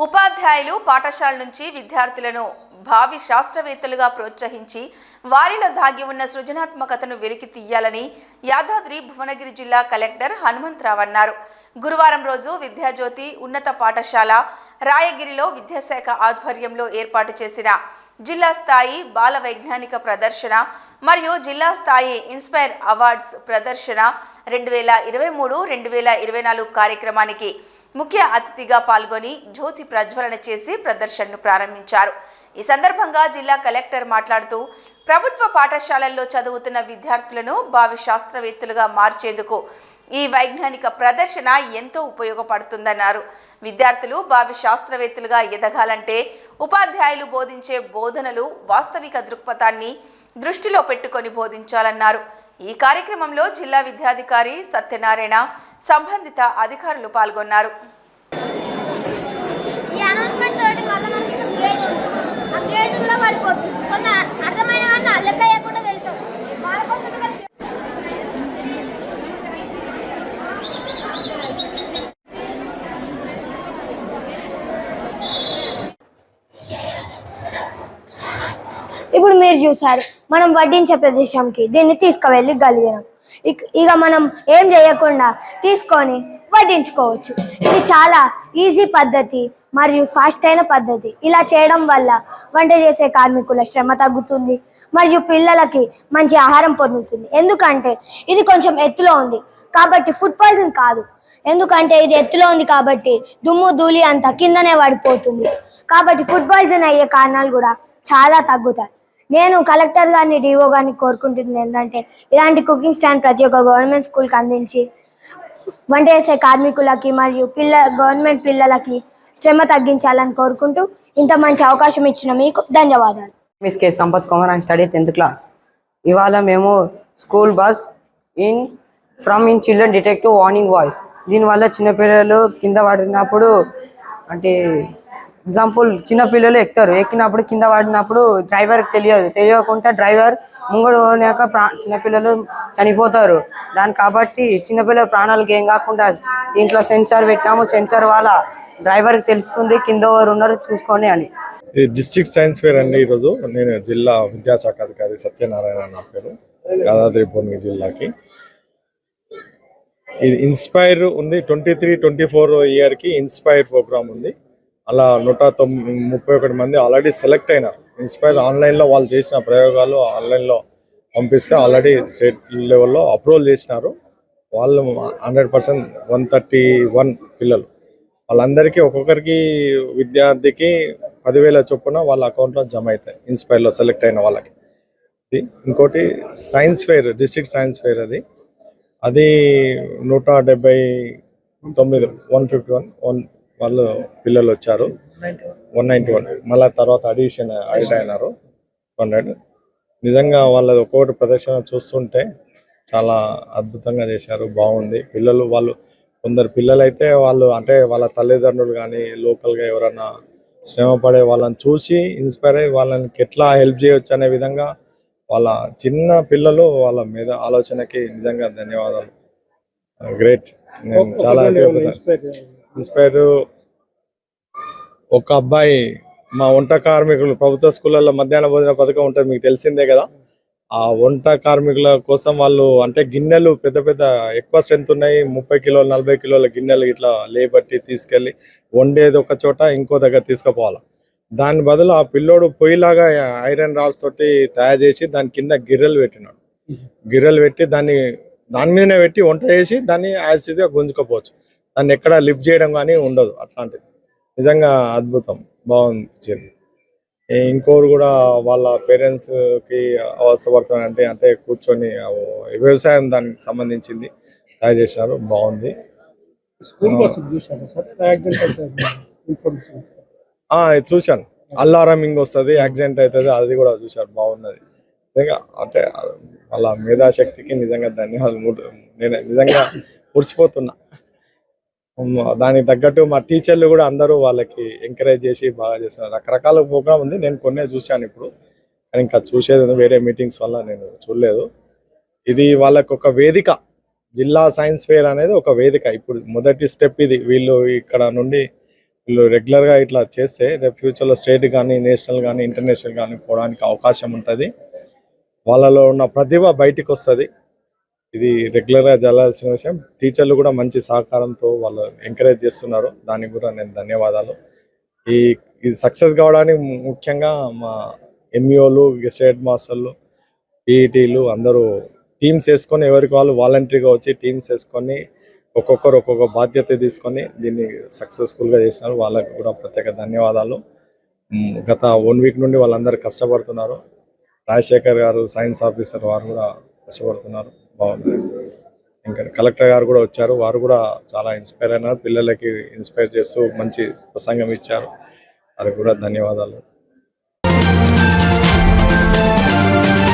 ఉపాధ్యాయులు పాఠశాల నుంచి విద్యార్థులను భావి శాస్త్రవేత్తలుగా ప్రోత్సహించి వారిలో దాగి ఉన్న సృజనాత్మకతను వెలికి తీయాలని యాదాద్రి భువనగిరి జిల్లా కలెక్టర్ హనుమంతరావు అన్నారు. గురువారం రోజు విద్యాజ్యోతి ఉన్నత పాఠశాల రాయగిరిలో విద్యాశాఖ ఆధ్వర్యంలో ఏర్పాటు చేసిన జిల్లా స్థాయి బాల వైజ్ఞానిక ప్రదర్శన మరియు జిల్లా స్థాయి ఇన్స్పైర్ అవార్డ్స్ ప్రదర్శన రెండు వేల ఇరవై మూడు రెండు వేల ఇరవై నాలుగు కార్యక్రమానికి ముఖ్య అతిథిగా పాల్గొని జ్యోతి ప్రజ్వలన చేసి ప్రదర్శనను ప్రారంభించారు. ఈ సందర్భంగా జిల్లా కలెక్టర్ మాట్లాడుతూ ప్రభుత్వ పాఠశాలల్లో చదువుతున్న విద్యార్థులను భావి శాస్త్రవేత్తలుగా మార్చేందుకు ఈ వైజ్ఞానిక ప్రదర్శన ఎంతో ఉపయోగపడుతుందన్నారు. విద్యార్థులు భావి శాస్త్రవేత్తలుగా ఎదగాలంటే ఉపాధ్యాయులు బోధించే బోధనలు వాస్తవిక దృక్పథాన్ని దృష్టిలో పెట్టుకొని బోధించాలన్నారు. ఈ కార్యక్రమంలో జిల్లా విద్యాధికారి సత్యనారాయణ సంబంధిత అధికారులు పాల్గొన్నారు. ఈ అనౌన్స్మెంట్ తోటి మళ్ళీ మనకి ఇక్కడ గేట్ ఉంది. ఆ గేట్ కూడా పడిపోతుంది. కొంత అర్థమైన కానీ లెక్క వేయకుండా వెళ్తాం. వాళ్ళ కోసం ఇక్కడ ఇప్పుడు మీరు చూసారు మనం వడ్డించే ప్రదేశంకి దీన్ని తీసుకువెళ్ళి గలిగినాం. ఇక ఇక మనం ఏం చేయకుండా తీసుకొని వడ్డించుకోవచ్చు. ఇది చాలా ఈజీ పద్ధతి మరియు ఫాస్ట్ అయిన పద్ధతి. ఇలా చేయడం వల్ల వంట చేసే కార్మికుల శ్రమ తగ్గుతుంది మరియు పిల్లలకి మంచి ఆహారం పొందుతుంది. ఎందుకంటే ఇది కొంచెం ఎత్తులో ఉంది కాబట్టి ఫుడ్ పాయిజన్ కాదు. ఎందుకంటే ఇది ఎత్తులో ఉంది కాబట్టి దుమ్ము ధూళి అంతా కిందనే పడిపోతుంది. కాబట్టి ఫుడ్ పాయిజన్ అయ్యే కారణాలు కూడా చాలా తగ్గుతాయి. నేను కలెక్టర్ గారిని డిఓ గారిని కోరుకుంటుంది ఏంటంటే ఇలాంటి కుకింగ్ స్టాండ్ ప్రతి ఒక్క గవర్నమెంట్ స్కూల్కి అందించి వంట చేసే కార్మికులకి మరియు పిల్ల గవర్నమెంట్ పిల్లలకి శ్రమ తగ్గించాలని కోరుకుంటూ ఇంత మంచి అవకాశం ఇచ్చిన మీకు ధన్యవాదాలు. Miss K Sampath Kumar and study tenth class. ఇవాళ మేము school bus in from in children detective warning voice. దీనివల్ల చిన్నపిల్లలు కింద పడినప్పుడు అంటే ఎగ్జాంపుల్ చిన్నపిల్లలు ఎక్కుతారు. ఎక్కినప్పుడు కింద పడినప్పుడు డ్రైవర్కి తెలియదు. తెలియకుండా డ్రైవర్ ముంగడు పోనాక ప్రా చిన్నపిల్లలు చనిపోతారు. దాని కాబట్టి చిన్నపిల్లల ప్రాణాలకు ఏం కాకుండా దీంట్లో సెన్సార్ పెట్టాము సెన్సార్ వాళ్ళ డ్రైవర్కి తెలుస్తుంది కింద ఎవరు ఉన్నారు చూసుకోండి అని. ఇది డిస్ట్రిక్ట్ సైన్స్ ఫేర్ అండి ఈరోజు. నేను జిల్లా విద్యాశాఖ అధికారి సత్యనారాయణ నా పేరు. యాదాద్రి భువనగిరి జిల్లాకి. ఇది ఇన్స్పైర్ ఉంది. ట్వంటీ త్రీ ట్వంటీ ఫోర్ ఇయర్కి ఇన్స్పైర్ ప్రోగ్రామ్ ఉంది. అలా నూట ముప్పై ఒకటి మంది ఆల్రెడీ సెలెక్ట్ అయినారు. ఇన్స్పైర్ ఆన్లైన్లో వాళ్ళు చేసిన ప్రయోగాలు ఆన్లైన్లో పంపిస్తే ఆల్రెడీ స్టేట్ లెవెల్లో అప్రూవల్ చేసినారు. వాళ్ళు hundred percent one thirty one పిల్లలు. వాళ్ళందరికీ ఒక్కొక్కరికి విద్యార్థికి పదివేల చొప్పున వాళ్ళ అకౌంట్లో జమ అవుతాయి. ఇన్స్పైర్లో సెలెక్ట్ అయిన వాళ్ళకి. ఇంకోటి science fair district science fair అది. అది నూట డెబ్బై తొమ్మిది వన్ ఫిఫ్టీ వన్ వన్ వాళ్ళు పిల్లలు వచ్చారు. వన్. Ninety one. మళ్ళీ తర్వాత అడిషన్ యాడ్ అయినారు. హండ్రెడ్ నిజంగా వాళ్ళది ఒక్కొక్కటి ప్రదర్శన చూస్తుంటే చాలా అద్భుతంగా చేశారు. బాగుంది. పిల్లలు వాళ్ళు కొందరు పిల్లలు అయితే వాళ్ళు అంటే వాళ్ళ తల్లిదండ్రులు కానీ లోకల్గా ఎవరైనా శ్రమ పడే వాళ్ళని చూసి ఇన్స్పైర్ అయ్యి వాళ్ళని ఎట్లా హెల్ప్ చేయొచ్చు అనే విధంగా వాళ్ళ చిన్న పిల్లలు వాళ్ళ మీద ఆలోచనకి నిజంగా ధన్యవాదాలు. గ్రేట్. నేను చాలా హ్యాపీ ఇన్స్పైర్ ఒక అబ్బాయి మా వంట కార్మికులు ప్రభుత్వ స్కూళ్ళల్లో మధ్యాహ్న భోజన పథకం ఉంటుంది మీకు తెలిసిందే కదా. ఆ వంట కార్మికుల కోసం వాళ్ళు అంటే గిన్నెలు పెద్ద పెద్ద ఎక్కువ స్ట్రెంత్ ఉన్నాయి. ముప్పై కిలోలు నలభై కిలోల గిన్నెలు ఇట్లా లేబట్టి తీసుకెళ్ళి వండేది ఒక చోట ఇంకో దగ్గర తీసుకుపోవాలి. దాని బదులు ఆ పిల్లోడు పొయ్యిలాగా ఐరన్ రాడ్స్ తోటి తయారు చేసి దాని కింద గిర్రెలు పెట్టినాడు. గిర్రెలు పెట్టి దాన్ని దాని మీదనే పెట్టి వంట చేసి దాన్ని యాజ్గా గుంజుకోపోవచ్చు. దాన్ని ఎక్కడ లిఫ్ట్ చేయడం కానీ ఉండదు అట్లాంటిది. నిజంగా అద్భుతం. బాగుంది చీర. ఇంకోరు కూడా వాళ్ళ పేరెంట్స్కి అవసరపడుతుంది అంటే అంటే కూర్చొని వ్యవసాయం దానికి సంబంధించింది తయారు చేసినారు. బాగుంది. చూశాను. అల్లారమింగ్ వస్తుంది యాక్సిడెంట్ అవుతుంది అది కూడా చూశాను బాగున్నది. నిజంగా అంటే వాళ్ళ మేధాశక్తికి నిజంగా ధన్యవాదాలు నేను నిజంగా మురిసిపోతున్నా. దానికి తగ్గట్టు మా టీచర్లు కూడా అందరూ వాళ్ళకి ఎంకరేజ్ చేసి బాగా చేస్తున్నారు. రకరకాల ప్రోగ్రామ్ ఉంది. నేను కొన్నే చూశాను ఇప్పుడు. కానీ ఇంకా చూసేది వేరే మీటింగ్స్ వల్ల నేను చూడలేదు. ఇది వాళ్ళకు ఒక వేదిక. జిల్లా సైన్స్ ఫేర్ అనేది ఒక వేదిక. ఇప్పుడు మొదటి స్టెప్ ఇది. వీళ్ళు ఇక్కడ నుండి వీళ్ళు రెగ్యులర్గా ఇట్లా చేస్తే రేపు ఫ్యూచర్లో స్టేట్ కానీ నేషనల్ కానీ ఇంటర్నేషనల్ కానీ పోవడానికి అవకాశం ఉంటుంది. వాళ్ళలో ఉన్న ప్రతిభ బయటికి వస్తుంది ఇది రెగ్యులర్గా జరగాల్సిన విషయం. టీచర్లు కూడా మంచి సహకారంతో వాళ్ళు ఎంకరేజ్ చేస్తున్నారు. దానికి కూడా నేను ధన్యవాదాలు. ఈ ఇది సక్సెస్ కావడానికి ముఖ్యంగా మా ఎంఈఓలు స్టేట్ మాస్టర్లు పీఈటీలు అందరూ టీమ్స్ వేసుకొని ఎవరికి వాళ్ళు వాలంటరీగా వచ్చి టీమ్స్ వేసుకొని ఒక్కొక్కరు ఒక్కొక్క బాధ్యత తీసుకొని దీన్ని సక్సెస్ఫుల్గా చేసినారు. వాళ్ళకి కూడా ప్రత్యేక ధన్యవాదాలు. గత వన్ వీక్ నుండి వాళ్ళందరూ కష్టపడుతున్నారు. రాజశేఖర్ గారు సైన్స్ ఆఫీసర్ వారు కూడా కష్టపడుతున్నారు. బాగుంది. ఇంకా కలెక్టర్ గారు కూడా వచ్చారు. వారు కూడా చాలా ఇన్స్పైర్ అయినారు. పిల్లలకి ఇన్స్పైర్ చేస్తూ మంచి ప్రసంగం ఇచ్చారు. వారికి కూడా ధన్యవాదాలు.